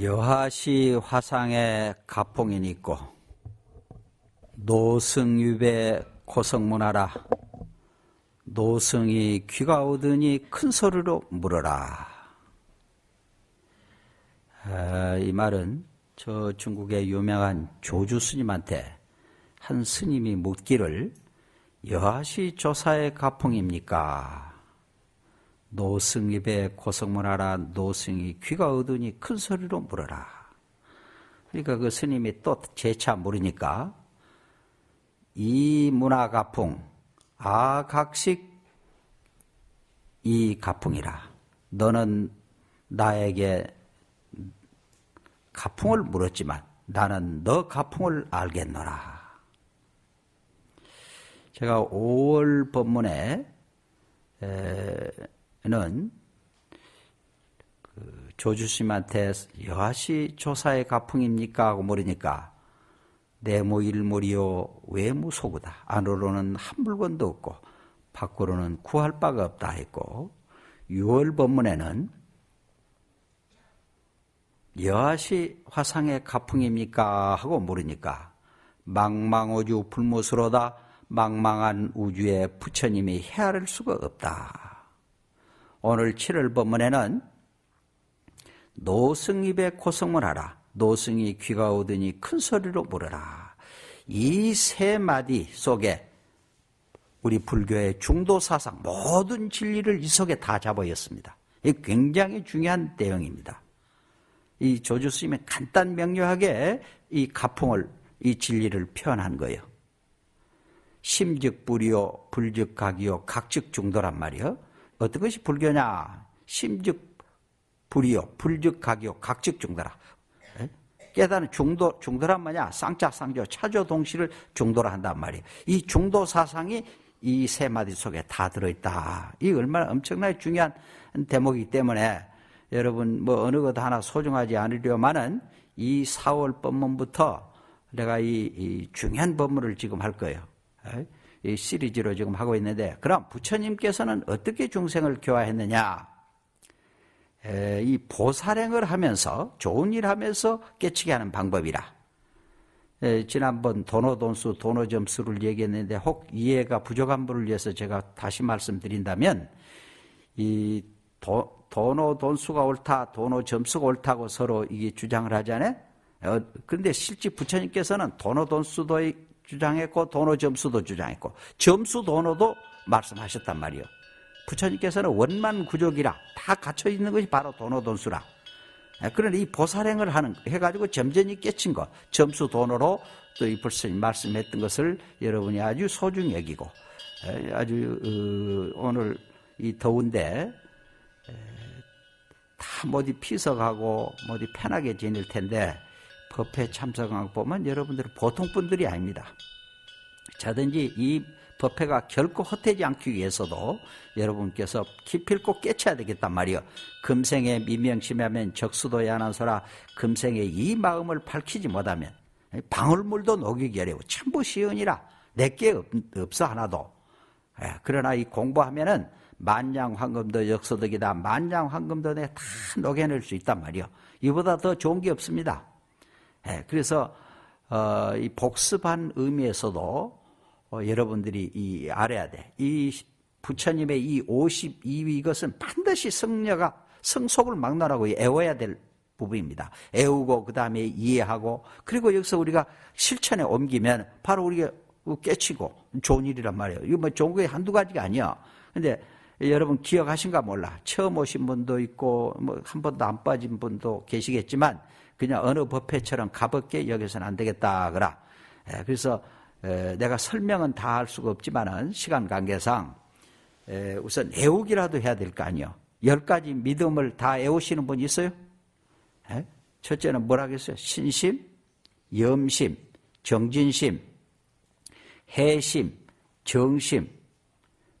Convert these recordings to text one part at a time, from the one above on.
여하시 화상에 가풍이 있고 노승유배 고성문하라 노승이 귀가 오더니 큰 소리로 물어라 아, 이 말은 저 중국의 유명한 조주 스님한테 한 스님이 묻기를 여하시 조사의 가풍입니까? 노승입에 고성문하라 노승이 귀가 얻으니 큰 소리로 물어라. 그러니까 그 스님이 또 재차 물으니까 이 문화가풍 아각식 이 가풍이라 너는 나에게 가풍을 물었지만 나는 너 가풍을 알겠노라. 제가 5월 법문에 는 그 조주심한테 여하시 조사의 가풍입니까? 하고 물으니까 내모 일물이요 외무 소구다. 안으로는 한 물건도 없고 밖으로는 구할 바가 없다 했고 6월 법문에는 여하시 화상의 가풍입니까? 하고 물으니까 망망오주 불무스로다 망망한 우주에 부처님이 헤아릴 수가 없다. 오늘 7월 법문에는 노승입에 고성문하라. 노승이 귀가 오더니 큰 소리로 물어라. 이 세 마디 속에 우리 불교의 중도 사상 모든 진리를 이 속에 다 잡아였습니다. 이 굉장히 중요한 내용입니다. 이 조주 스님이 간단 명료하게 이 가풍을 이 진리를 표현한 거예요. 심즉 불이요, 불즉 각이요, 각즉 중도란 말이요. 어떤 것이 불교냐? 심즉 불이요, 불즉 각이요, 각즉 중도라. 깨달은 중도, 중도란 뭐냐? 쌍자, 쌍조, 차조 동시를 중도라 한단 말이에요. 이 중도 사상이 이 세 마디 속에 다 들어있다. 이 얼마나 엄청나게 중요한 대목이기 때문에 여러분 뭐 어느 것 하나 소중하지 않으려면은 이 4월 법문부터 내가 이, 이 중요한 법문을 지금 할 거예요. 이 시리즈로 지금 하고 있는데 그럼 부처님께서는 어떻게 중생을 교화했느냐? 이 보살행을 하면서 좋은 일 하면서 깨치게 하는 방법이라. 지난번 도노돈수 도노점수를 얘기했는데 혹 이해가 부족한 분을 위해서 제가 다시 말씀드린다면 이 도, 도노돈수가 옳다 도노점수가 옳다고 서로 이게 주장을 하잖아요. 어, 그런데 실제 부처님께서는 도노돈수도 주장했고 도노 점수도 주장했고 점수 도노도 말씀하셨단 말이요. 부처님께서는 원만 구족이라 다 갖춰 있는 것이 바로 도노 돈수라. 예, 그런데 이 보살행을 하는 해가지고 점전이 깨친 것 점수 도노로 또 이 불스님 말씀했던 것을 여러분이 아주 소중히 여기고 예, 아주 어, 오늘 이 더운데 다 어디 피석하고 어디 편하게 지낼 텐데 법회 참석한 거 보면 여러분들은 보통 분들이 아닙니다. 자든지 이 법회가 결코 헛되지 않기 위해서도 여러분께서 기필코 깨쳐야 되겠단 말이요. 금생에 미명심하면 적수도에 안한소라 금생에 이 마음을 밝히지 못하면 방울물도 녹이기 어려워. 천부 시연이라 내게 없어 하나도. 예, 그러나 이 공부하면은 만냥 황금도 역소득이다. 만냥 황금도 내다 녹여낼 수 있단 말이요. 이보다 더 좋은 게 없습니다. 예, 그래서 어, 이 복습한 의미에서도 어, 여러분들이 이 알아야 돼. 이 부처님의 이 52위 이것은 반드시 성녀가 성속을 막론하고 애워야 될 부분입니다. 애우고 그 다음에 이해하고 그리고 여기서 우리가 실천에 옮기면 바로 우리가 깨치고 좋은 일이란 말이에요. 이거 뭐 좋은 게 한두 가지가 아니야. 근데 여러분 기억하신가 몰라. 처음 오신 분도 있고 뭐 한 번도 안 빠진 분도 계시겠지만 그냥 어느 법회처럼 가볍게 여기서는 안 되겠다 그라. 예, 그래서 에, 내가 설명은 다 할 수가 없지만은 시간 관계상 에, 우선 애우기라도 해야 될 거 아니요. 열 가지 믿음을 다 애우시는 분 있어요? 에? 첫째는 뭐라겠어요? 신심, 염심, 정진심, 해심, 정심,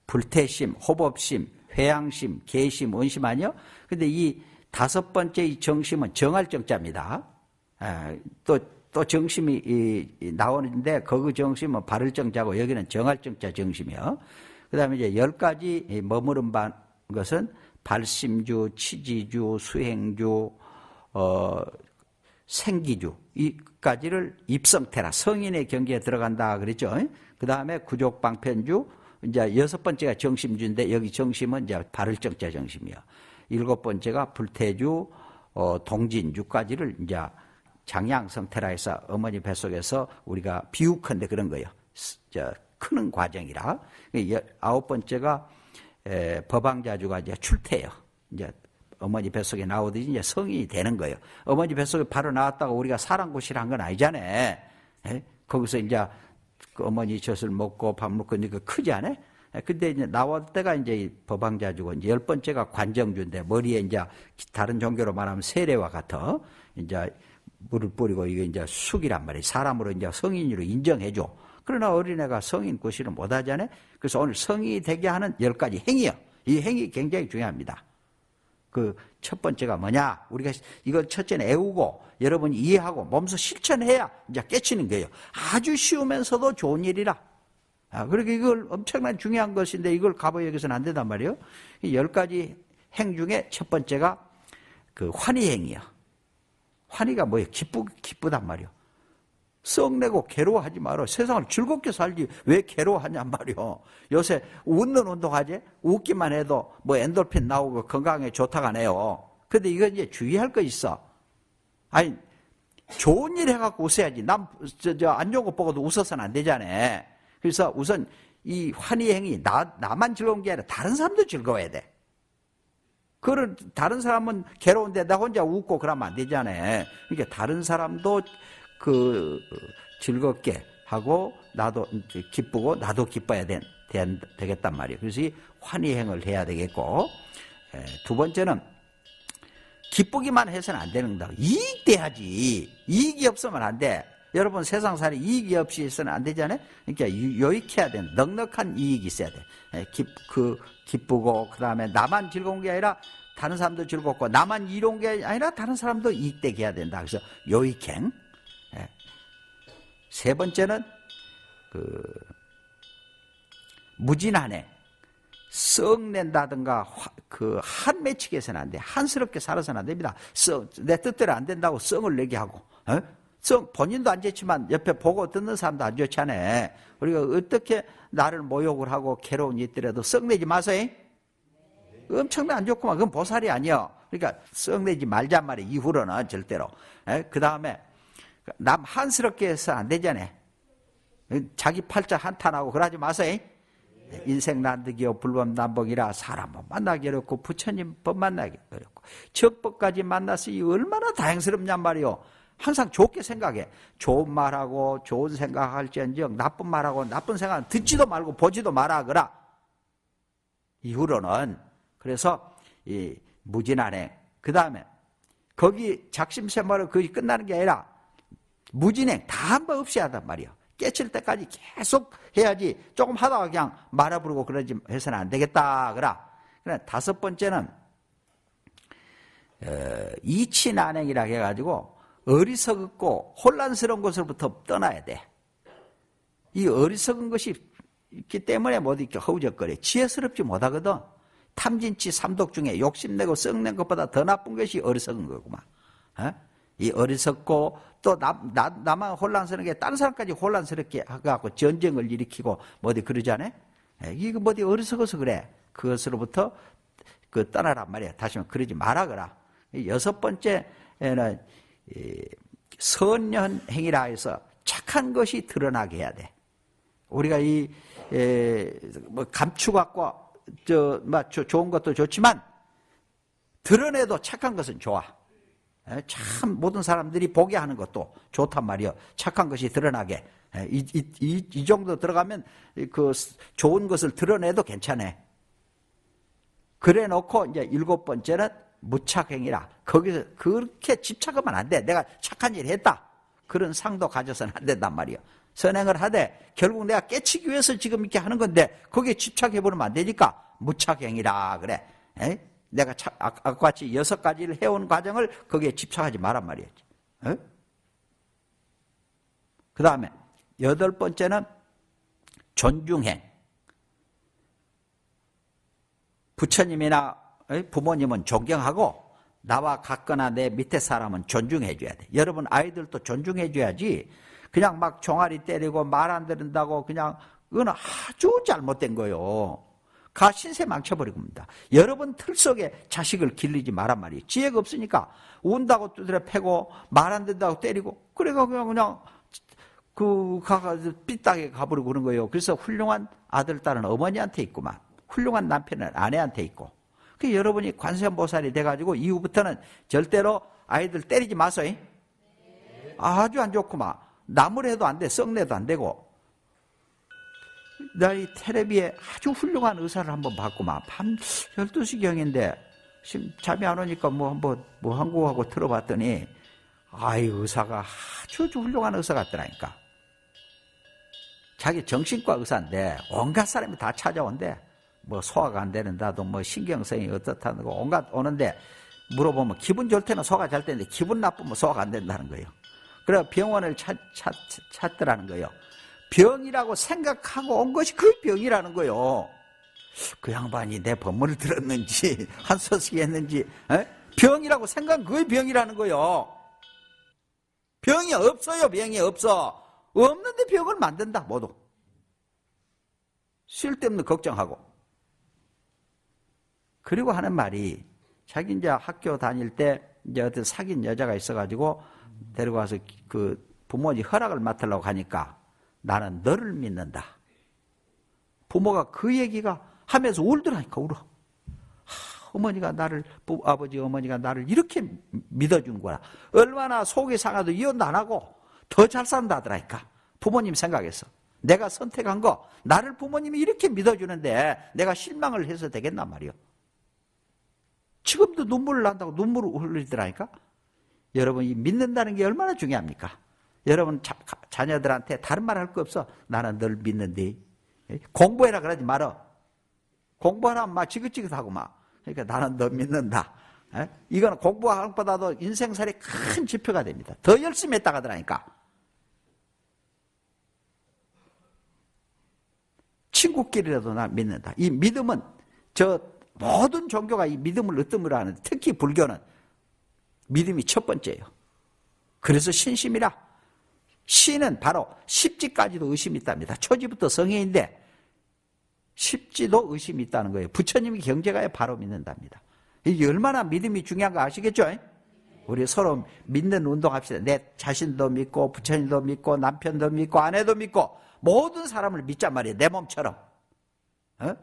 불태심, 호법심, 회양심, 계심, 원심 아니요? 근데 이 다섯 번째 이 정심은 정할 정자입니다. 에, 또, 또 정심이 나오는데 거그 정심은 바를 정자고 여기는 정할 정자 정심이요. 그 다음에 이제 열 가지 이 머무른 바 것은 발심주, 치지주, 수행주, 어, 생기주 이까지를 입성태라 성인의 경계에 들어간다 그랬죠. 그 다음에 구족방편주 이제 여섯 번째가 정심주인데 여기 정심은 이제 발을 정자 정심이요. 일곱 번째가 불태주, 어, 동진주까지를 이제 장양 성태라 해서 어머니 뱃속에서 우리가 비욱한데 그런 거예요. 저 크는 과정이라. 여- 아홉 번째가 에, 법왕자주가 이제 출태예요. 이제 어머니 뱃속에 나오듯이 이제 성인이 되는 거예요. 어머니 뱃속에 바로 나왔다가 우리가 사랑고시를 한 건 아니잖아요. 에? 거기서 이제 그 어머니 젖을 먹고 밥 먹고 이제 그 크지 않아? 에, 근데 이제 나올 때가 이제 이 법왕자주고 이제 열 번째가 관정주인데 머리에 이제 다른 종교로 말하면 세례와 같아. 이제 물을 뿌리고 이게 이제 숙이란 말이에요. 사람으로 이제 성인으로 인정해줘. 그러나 어린애가 성인 고시를 못하잖아요. 그래서 오늘 성인이 되게 하는 열 가지 행위요. 이 행위 굉장히 중요합니다. 그 첫 번째가 뭐냐? 우리가 이걸 첫째는 애우고 여러분이 이해하고 몸소 실천해야 이제 깨치는 거예요. 아주 쉬우면서도 좋은 일이라. 아, 그러니까 이걸 엄청난 중요한 것인데 이걸 가보 여기서는 안 된단 말이에요. 이열 가지 행 중에 첫 번째가 그 환희행이요. 환희가 뭐예요? 기쁘, 기쁘단 말이요. 썩내고 괴로워하지 말어. 세상을 즐겁게 살지 왜 괴로워하냔 말이요. 요새 웃는 운동하지? 웃기만 해도 뭐 엔돌핀 나오고 건강에 좋다가 네요. 근데 이거 이제 주의할 거 있어. 아니, 좋은 일 해갖고 웃어야지. 남, 저, 저, 안 좋은 거 보고도 웃어서는 안 되잖아. 그래서 우선 이 환희행이 나, 나만 즐거운 게 아니라 다른 사람도 즐거워야 돼. 그걸 다른 사람은 괴로운데 나 혼자 웃고 그러면 안 되잖아. 그러니까 다른 사람도 그 즐겁게 하고 나도 기쁘고 나도 기뻐야 되, 되, 되겠단 말이에요. 그래서 이 환희행을 해야 되겠고 에, 두 번째는 기쁘기만 해서는 안 되는 거다. 이익 돼야지. 이익이 없으면 안 돼. 여러분 세상살이 이익이 없이 해서는 안 되잖아요. 그러니까 유- 유익해야 돼. 넉넉한 이익이 있어야 돼. 에, 기, 그 기쁘고 그 다음에 나만 즐거운 게 아니라 다른 사람도 즐겁고 나만 이로운 게 아니라 다른 사람도 이익되게 해야 된다. 그래서 요익행. 예. 세 번째는 그 무진한행. 썩낸다든가 화- 그 한 맺히게 해서는 안 돼. 한스럽게 살아서는 안 됩니다. 썩, 내 뜻대로 안 된다고 썩을 내게 하고. 어? 썩 본인도 안 좋지만 옆에 보고 듣는 사람도 안 좋잖아요. 우리가 어떻게 나를 모욕을 하고 괴로운 일들에도 썩내지 마세요. 엄청나게 안 좋구만. 그건 보살이 아니요. 그러니까 썩내지 말잔 말이에요. 이후로는 절대로. 그 다음에 남 한스럽게 해서 안 되잖아요. 자기 팔자 한탄하고 그러지 마세요. 인생 난득이요 불법 난복이라 사람은 만나기 어렵고 부처님 법 만나기 어렵고 적법까지 만났으니 얼마나 다행스럽냔 말이요. 항상 좋게 생각해. 좋은 말하고 좋은 생각할지언정 나쁜 말하고 나쁜 생각 듣지도 말고 보지도 그라. 이후로는 그래서 이 무진한행 그 다음에 거기 작심생활을 거기 끝나는 게 아니라 무진행 다 한 번 없이 하단 말이야. 깨칠 때까지 계속 해야지 조금 하다가 그냥 말아 부르고 그러지 해서는 안 되겠다 그라. 그래 다섯 번째는 어, 이치난행이라 해가지고 어리석고 혼란스러운 것으로부터 떠나야 돼. 이 어리석은 것이 있기 때문에 못 이렇게 허우적거려. 지혜스럽지 못하거든. 탐진치 삼독 중에 욕심내고 썩낸 것보다 더 나쁜 것이 어리석은 거구만. 어? 이 어리석고 또 나, 나, 나만 혼란스러운 게 다른 사람까지 혼란스럽게 하고 전쟁을 일으키고 뭐 어디 그러지 않아? 에, 이거 뭐 어디 어리석어서 그래. 그것으로부터 그 떠나란 말이야. 다시 말해 그러지 말아거라. 이 여섯 번째 선년 행위라 해서 착한 것이 드러나게 해야 돼. 우리가 이, 에, 뭐 감추갖고, 저, 뭐, 좋은 것도 좋지만, 드러내도 착한 것은 좋아. 에, 참, 모든 사람들이 보게 하는 것도 좋단 말이요. 착한 것이 드러나게. 에, 이, 이, 이, 이 정도 들어가면, 그, 좋은 것을 드러내도 괜찮아. 그래 놓고, 이제 일곱 번째는 무착행이라. 거기서 그렇게 집착하면 안 돼. 내가 착한 일 했다. 그런 상도 가져서는 안 된단 말이요. 선행을 하되 결국 내가 깨치기 위해서 지금 이렇게 하는 건데 거기에 집착해 버리면 안 되니까 무착행이라 그래. 에? 내가 차, 아, 아까 같이 여섯 가지를 해온 과정을 거기에 집착하지 말란 말이었지. 그 다음에 여덟 번째는 존중행. 부처님이나 부모님은 존경하고 나와 같거나 내 밑에 사람은 존중해 줘야 돼. 여러분 아이들도 존중해 줘야지. 그냥 막 종아리 때리고 말 안 들은다고 그냥 그거는 아주 잘못된 거요. 가 신세 망쳐버리고 니다 여러분 틀 속에 자식을 길리지 말란 말이에요. 지혜가 없으니까 운다고 두드려 패고 말안 듣는다고 때리고 그래가 그냥 그냥 그 가가 삐딱에 가버리고 그런 거예요. 그래서 훌륭한 아들 딸은 어머니한테 있구만. 훌륭한 남편은 아내한테 있고 그 여러분이 관세음보살이 돼가지고 이후부터는 절대로 아이들 때리지 마소요. 아주 안 좋구만. 나무래도 안 돼, 썩내도 안 되고. 나이 테레비에 아주 훌륭한 의사를 한번 봤구만. 밤 12시경인데, 지금 잠이 안 오니까 뭐 한번, 뭐 한국하고 들어봤더니, 아이, 의사가 아주 훌륭한 의사 같더라니까. 자기 정신과 의사인데, 온갖 사람이 다 찾아온대. 뭐 소화가 안 되는다도 뭐 신경성이 어떻다는 거 온갖 오는데 물어보면 기분 좋을 때는 소화가 잘 되는데 기분 나쁘면 소화가 안 된다는 거예요. 그래 병원을 찾, 찾, 찾더라는 거예요. 병이라고 생각하고 온 것이 그 병이라는 거예요. 그 양반이 내 법문을 들었는지 한 소식 했는지 에? 병이라고 생각한 그 병이라는 거예요. 병이 없어요. 병이 없어. 없는데 병을 만든다 모두. 쓸데없는 걱정하고. 그리고 하는 말이 자기 이제 학교 다닐 때 이제 어떤 사귄 여자가 있어가지고 데리고 서그 부모님 허락을 맡으려고 하니까 나는 너를 믿는다. 부모가 그 얘기가 하면서 울더라니까 울어. 하, 어머니가 나를 아버지 어머니가 나를 이렇게 믿어준 거라. 얼마나 속이 상하도 이혼도 안 하고 더 잘 산다더라니까. 부모님 생각해서. 내가 선택한 거 나를 부모님이 이렇게 믿어주는데 내가 실망을 해서 되겠단 말이요. 지금도 눈물을 난다고 눈물을 흘리더라니까. 여러분, 이 믿는다는 게 얼마나 중요합니까? 여러분, 자, 자녀들한테 다른 말 할 거 없어. 나는 널 믿는데. 공부해라 그러지 말어. 공부하라 막 지긋지긋하고 막. 그러니까 나는 너 믿는다. 에? 이거는 공부하는 것보다도 인생살이 큰 지표가 됩니다. 더 열심히 했다가 하더라니까. 친구끼리라도 나 믿는다. 이 믿음은 저 모든 종교가 이 믿음을 으뜸으로 하는데 특히 불교는 믿음이 첫 번째예요. 그래서 신심이라 신은 바로 십지까지도 의심이 있답니다. 초지부터 성인인데 십지도 의심이 있다는 거예요. 부처님이 경제가에 바로 믿는답니다. 이게 얼마나 믿음이 중요한 거 아시겠죠? 우리 서로 믿는 운동합시다. 내 자신도 믿고 부처님도 믿고 남편도 믿고 아내도 믿고 모든 사람을 믿자 말이에요. 내 몸처럼. 어?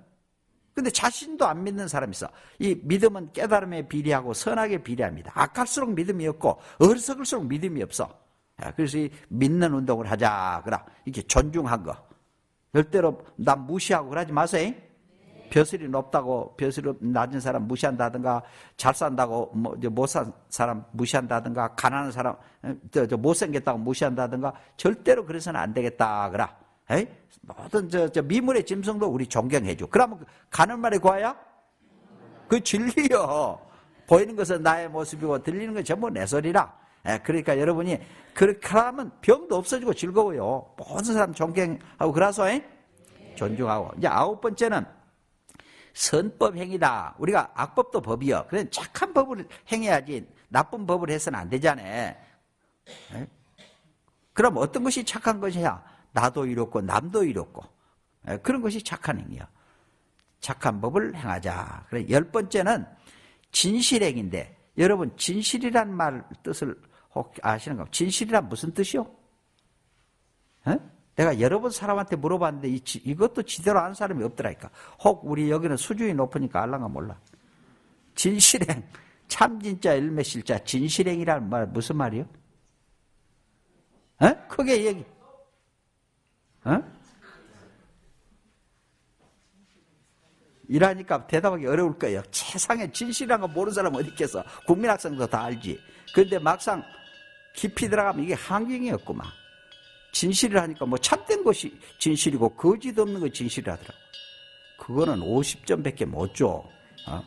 근데 자신도 안 믿는 사람이 있어. 이 믿음은 깨달음에 비례하고 선하게 비례합니다. 악할수록 믿음이 없고 어리석을수록 믿음이 없어. 그래서 이 믿는 운동을 하자. 그라 이렇게 존중한 거. 절대로 남 무시하고 그러지 마세요. 벼슬이 높다고 벼슬이 낮은 사람 무시한다든가 잘 산다고 뭐못산 사람 무시한다든가 가난한 사람 못생겼다고 무시한다든가 절대로 그래서는 안 되겠다 그라 에이? 모든 저, 저 미물의 짐승도 우리 존경해줘. 그러면 그 가는 말이 과야? 그 진리요. 보이는 것은 나의 모습이고 들리는 것은 전부 내 소리라. 에, 그러니까 여러분이 그렇게 하면 병도 없어지고 즐거워요. 모든 사람 존경하고 그래서 에? 존중하고. 이제 아홉 번째는 선법 행위다. 우리가 악법도 법이요. 그래 착한 법을 행해야지 나쁜 법을 해서는 안 되잖아. 에? 그럼 어떤 것이 착한 것이야? 나도 이롭고 남도 이롭고 예, 그런 것이 착한 행위야. 착한 법을 행하자. 그래 열 번째는 진실행인데 여러분 진실이란 말 뜻을 혹 아시는 가? 진실이란 무슨 뜻이요? 어? 내가 여러 번 사람한테 물어봤는데 이, 지- 이것도 지대로 아는 사람이 없더라니까. 혹 우리 여기는 수준이 높으니까 알랑가 몰라. 진실행, 참 진짜 일매실자, 진실행이라는 말 무슨 말이요? 어? 크게 얘기. 어? 이라니까 대답하기 어려울 거예요. 세상에 진실한 거 모르는 사람 어디 있겠어. 국민학생도 다 알지. 근데 막상 깊이 들어가면 이게 한경이었구만. 진실을 하니까 뭐 참된 것이 진실이고 거짓 없는 거 진실이라더라고. 그거는 50점 밖에 못 줘. 어?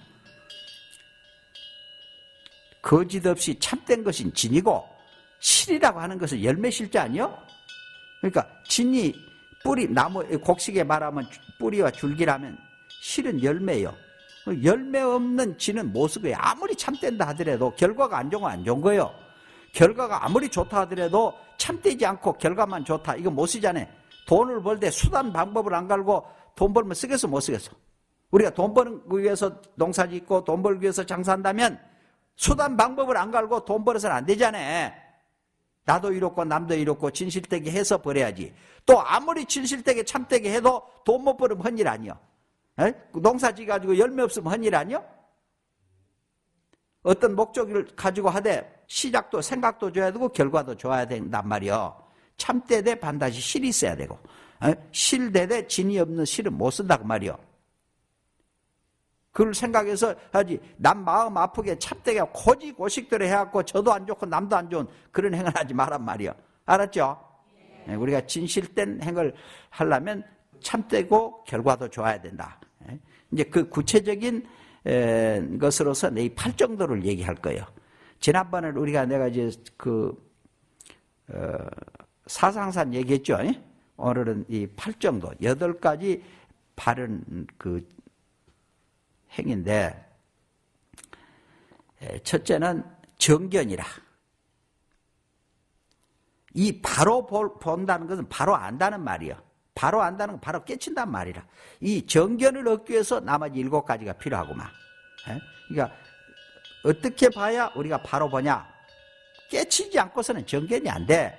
거짓 없이 참된 것은 진이고 실이라고 하는 것은 열매 실자 아니요? 그러니까 진이 뿌리 나무 곡식에 말하면 뿌리와 줄기라면 실은 열매요. 열매 없는 진은 모습이에요. 아무리 참된다 하더라도 결과가 안 좋은 건 안 좋은 거예요. 결과가 아무리 좋다 하더라도 참되지 않고 결과만 좋다. 이거 못 쓰잖아요. 돈을 벌 때 수단 방법을 안 갈고 돈 벌면 쓰겠어 못 쓰겠어. 우리가 돈 버는 위해서 농사 짓고 돈 벌기 위해서 장사한다면 수단 방법을 안 갈고 돈 벌어서는 안 되잖아요. 나도 이렇고 남도 이렇고 진실되게 해서 벌어야지. 또 아무리 진실되게 참되게 해도 돈 못 벌으면 헌일 아니요. 에? 농사 지가지고 열매 없으면 헌일 아니요? 어떤 목적을 가지고 하되 시작도 생각도 줘야 되고 결과도 줘야 된단 말이요. 참되되 반드시 실이 있어야 되고 에? 실되되 진이 없는 실은 못 쓴다고 말이요. 그걸 생각해서 하지 남 마음 아프게 참되게 고지 고식대로 해갖고 저도 안 좋고 남도 안 좋은 그런 행을 하지 말란 말이요. 알았죠? 예, 우리가 진실된 행을 하려면 참되고 결과도 좋아야 된다. 예. 이제 그 구체적인 에, 것으로서 내이 팔정도를 얘기할 거예요. 지난번에 우리가 내가 이제 그 어, 사상산 얘기했죠. 예? 오늘은 이 팔정도 여덟 가지 바른 그 행인데 에, 첫째는 정견이라. 이 바로 볼- 본다는 것은 바로 안다는 말이요. 바로 안다는 건 바로 깨친단 말이라. 이 정견을 얻기 위해서 나머지 일곱 가지가 필요하구만. 에? 그러니까 어떻게 봐야 우리가 바로 보냐? 깨치지 않고서는 정견이 안 돼.